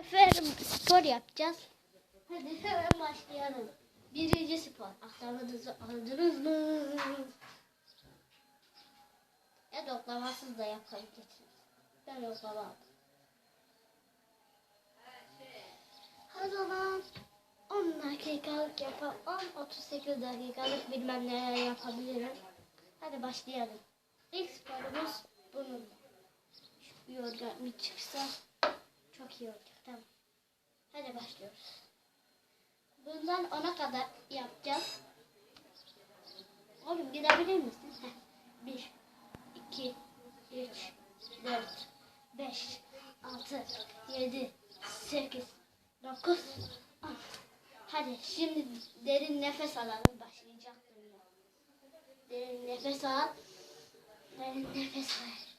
Efendim spor yapacağız. Hadi hemen başlayalım. Birinci spor. Atlamadınızı aldınız mı? Ya da oklamasız da yapabilirsiniz. Ben oklama aldım. O zaman 10 dakikalık yapalım. 10-38 dakikalık bilmem neler yapabilirim. Hadi başlayalım. İlk sporumuz bunun. Şu yorgan bir çıksa çok iyi olacak. Başlıyoruz. Bundan 10'a kadar yapacağız. Oğlum gidebilir misin? Heh. 1, 2, 3, 4, 5, 6, 7, 8, 9, 10. Hadi şimdi derin nefes alalım. Başlayacaktım ya. Derin nefes al. Derin nefes ver.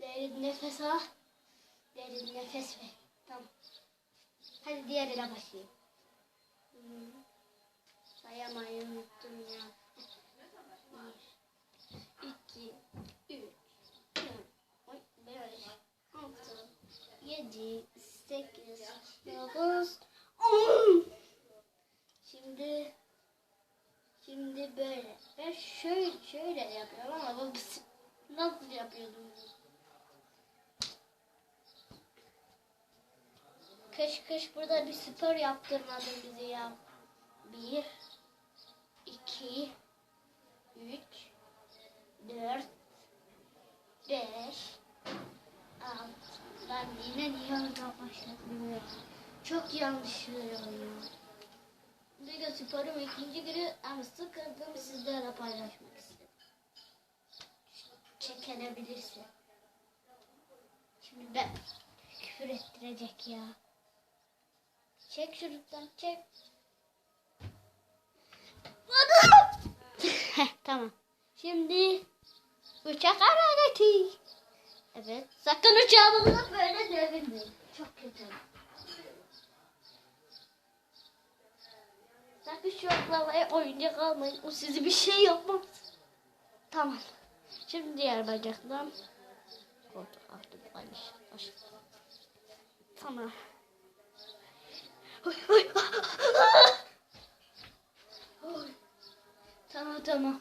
Derin nefes al. Derin nefes ver. Hadi diğerine başlayayım. Hmm. Sayamayı unuttum ya. Bir, üç, dört, beş, altı, yedi, sekiz, dokuz, on. Şimdi Şimdi böyle. Ben şöyle şöyle yapıyorum ama bu nasıl yapıyordum? Kış kış burada bir spor yaptırmadın bizi ya. Bir, iki, üç, dört, beş, altı. Ben yine niye oradan başladım ya? Çok yanlış yapıyorum ya. Bugün sporum ikinci günü ama sıkıldım sizlerle paylaşmak istedim. Çekilebilirse. Şimdi ben küfür ettirecek ya. Çek şuradan çek. Heh, tamam. Şimdi uçak hareketi. Evet. Sakın uçağımızı böyle devirmeyin. Çok kötü. Sakın şu oklavaya oyuncak almayın. O sizi bir şey yapmaz. Tamam. Şimdi diğer bacaktan. Koltuk. Baş. Tamam. Tamam tamam.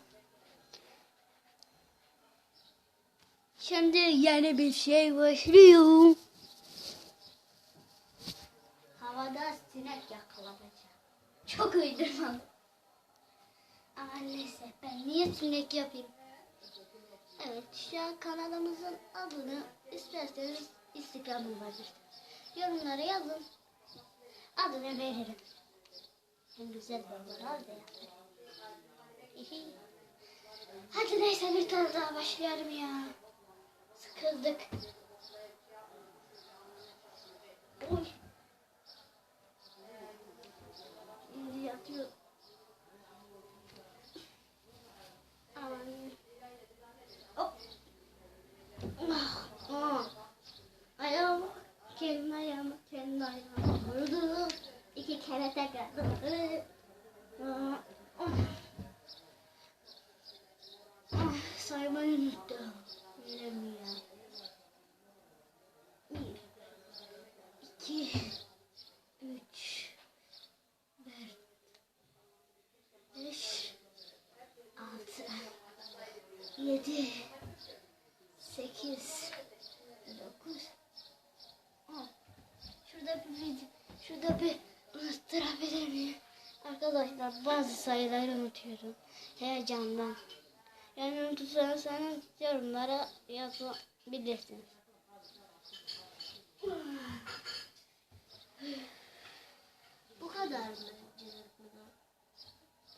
Şimdi yeni bir şey başlıyor. Havada sinek yakalanacak. Çok uydurmalı. Ama neyse ben niye sinek yapayım? Evet şu an kanalımızın adını isterseniz Instagram'ım vardır. Yorumlara yazın. Adını veririm. En güzel yorumlar da yaparım. Hihi. Hadi neyse bir tane daha başlayalım ya. Sıkıldık. Oy. Unuttum. Ya? Bir, iki, üç, dört, beş, altı, yedi, sekiz, dokuz, on. Şurada bir şurada bir unutturabilir miyim? Arkadaşlar bazı sayıları unutuyorum. Heyecandan. Yani unutursanız yorumlara yazabilirsiniz. Bu kadar mı? Cızırtmadan?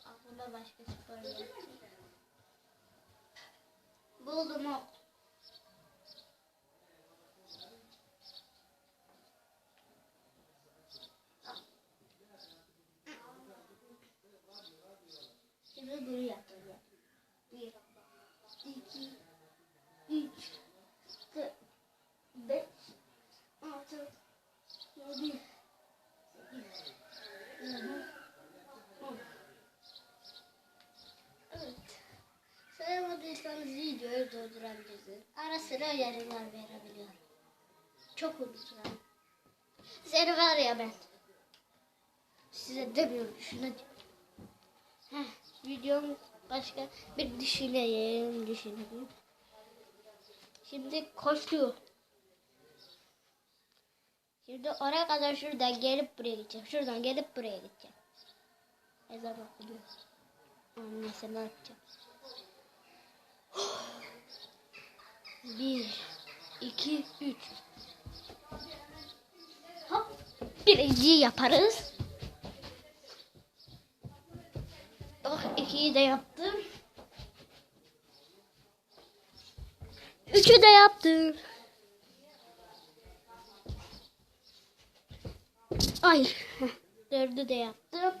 Aklımda başka spor yok. Buldum o. Şimdi bunu yapacağım. Bir, iki, üç, dört, beş, altı, yedi, sekiz, yedi, on. Evet. Sayamadıysanız videoyu durdurabilirsiniz. Ara sıra uyarılar verebiliyorum. Çok. Size Seni var ya ben. Size demiyorum şuna diyorum. Heh, videom başka bir düşüneyim düşüneyim. Şimdi koşuyor. Şimdi oraya kadar şuradan gelip buraya gideceğim. Şuradan gelip buraya gideceğim. Ezan okunuyor. Neyse ne yapacağım? Bir, iki, üç. Hop. Birinciyi yaparız. Oh, ikiyi de yaptım. Üçü de yaptım. Ay. Dördü de yaptım.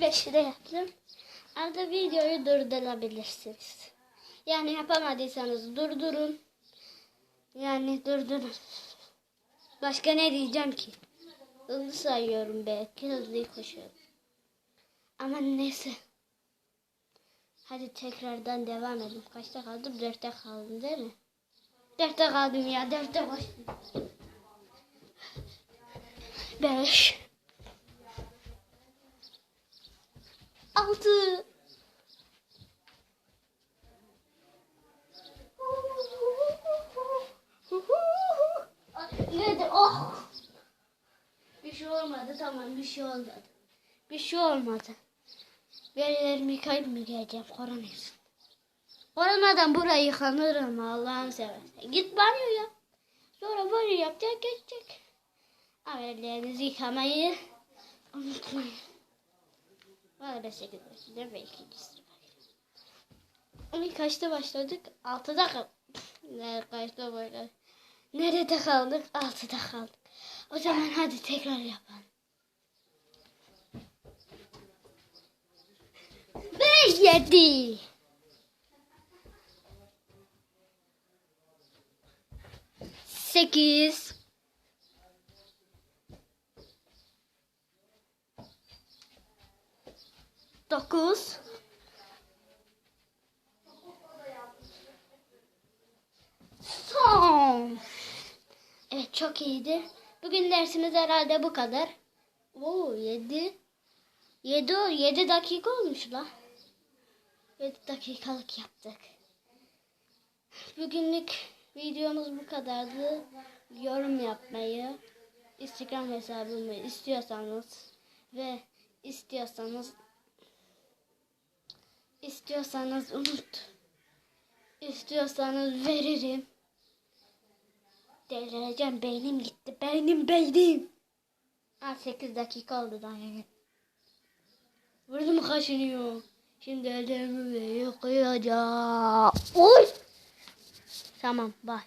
Beşi de yaptım. Arada videoyu durdurabilirsiniz. Yani yapamadıysanız durdurun. Yani durdurun. Başka ne diyeceğim ki? Hızlı sayıyorum belki hızlı koşuyorum. Ama neyse. Hadi tekrardan devam edelim. Kaçta kaldım? Dörtte kaldım değil mi? Dörtte kaldım ya. Dörtte koştum. Beş. Altı. Nedir? Oh. Bir şey olmadı tamam bir şey olmadı. Bir şey olmadı. Verilerimi geleceğim korona yüzünden. Koronadan burayı yıkanırım Allah'ını seversen. Git banyo yap. Sonra banyo yapacak geçecek. Ama ellerinizi yıkamayı unutmayın. Mağara 8'de ve 2. sınıfa Kaçta başladık? 6'da kaldık. Nerede kaçta başladık? Nerede kaldık? 6'da kaldık. O zaman hadi tekrar yapalım. 5 7 8 çok iyiydi. Bugün dersimiz herhalde bu kadar. Oo 7. 7 7 dakika olmuş la. 7 dakikalık yaptık. Bugünlük videomuz bu kadardı. Yorum yapmayı, Instagram hesabımı istiyorsanız ve istiyorsanız istiyorsanız unut. İstiyorsanız veririm. Delireceğim beynim gitti. Beynim beynim. Ha 8 dakika oldu daha yani. Burnum kaşınıyor. Şimdi ellerimi yıkayacağım. Oy. Tamam bye.